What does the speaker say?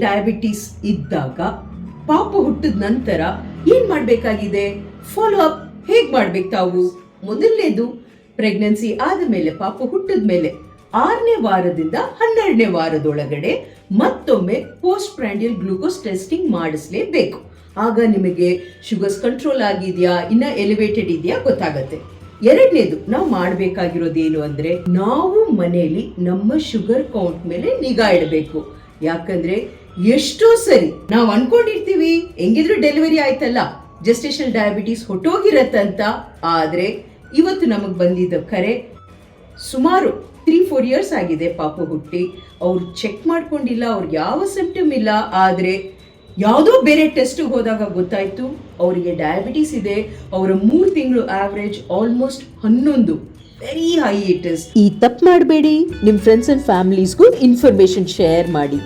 Diabetes ಇದ್ದಾಗ ಪಾಪ ಹುಟ್ಟಿದ ನಂತರ ಏನ್ ಮಾಡಬೇಕಾಗಿದೆ? ಫಾಲೋ ಅಪ್ ಹೇಗ್ ಮಾಡ್ಬೇಕು ತಾವು? ಮೊದಲನೇದು ಪ್ರೆಗ್ನೆನ್ಸಿ ಆದ ಮೇಲೆ, ಪಾಪ ಹುಟ್ಟಿದ ಮೇಲೆ ಆರನೇ ವಾರದಿಂದ ಹನ್ನೆರಡನೇ ವಾರದೊಳಗಡೆ ಮತ್ತೊಮ್ಮೆ ಪೋಸ್ಟ್ ಪ್ರಾಂಡಿಯಲ್ ಗ್ಲೂಕೋಸ್ ಟೆಸ್ಟಿಂಗ್ ಮಾಡಿಸ್ಲೇಬೇಕು. ಆಗ ನಿಮಗೆ ಶುಗರ್ಸ್ ಕಂಟ್ರೋಲ್ ಆಗಿದೆಯಾ? ಇನ್ನ ಎಲಿವೇಟೆಡ್ ಇದೆಯಾ? ಗೊತ್ತಾಗತ್ತೆ. ಎರಡನೇದು, ನಾವು ಮಾಡಬೇಕಾಗಿರೋದೇನು ಅಂದ್ರೆ ನಾವು ಮನೆಯಲ್ಲಿ ನಮ್ಮ ಶುಗರ್ ಕೌಂಟ್ ಮೇಲೆ ನಿಗಾ ಇಡಬೇಕು. ಯಾಕಂದ್ರೆ ಎಷ್ಟೋ ಸರಿ ನಾವು ಅನ್ಕೊಂಡಿರ್ತೀವಿ, ಹೆಂಗಿದ್ರು ಡೆಲಿವರಿ ಆಯ್ತಲ್ಲ ಜಸ್ಟೇಷನ್ ಡಯಾಬಿಟೀಸ್ ಹೊಟ್ಟೋಗಿರತ್ತಂತ. ಆದ್ರೆ ಇವತ್ತು ನಮಗೆ ಬಂದಿದ್ದ ಕರೆ, ಸುಮಾರು ತ್ರೀ ಫೋರ್ ಇಯರ್ಸ್ ಆಗಿದೆ ಪಾಪ ಹುಟ್ಟಿ. ಅವ್ರು ಚೆಕ್ ಮಾಡ್ಕೊಂಡಿಲ್ಲ, ಅವ್ರಿಗೆ ಯಾವ ಸಿಂಪ್ಟಮ್ ಇಲ್ಲ, ಆದ್ರೆ ಯಾವುದೋ ಬೇರೆ ಟೆಸ್ಟ್ ಹೋದಾಗ ಗೊತ್ತಾಯ್ತು, ಅವರಿಗೆ ಡಯಾಬಿಟಿಸ್ ಇದೆ. ಅವರ ಮೂರು ತಿಂಗಳು ಆವರೇಜ್ ಆಲ್ಮೋಸ್ಟ್ ಹನ್ನೊಂದು. ವೆರಿ ಹೈ ಇಟ್ ಈ ತಪ್ಪು ಮಾಡಬೇಡಿ. ನಿಮ್ಮ ಫ್ರೆಂಡ್ಸ್ ಅಂಡ್ ಫ್ಯಾಮಿಲೀಸ್ಗೂ ಇನ್ಫಾರ್ಮೇಶನ್ ಶೇರ್ ಮಾಡಿ.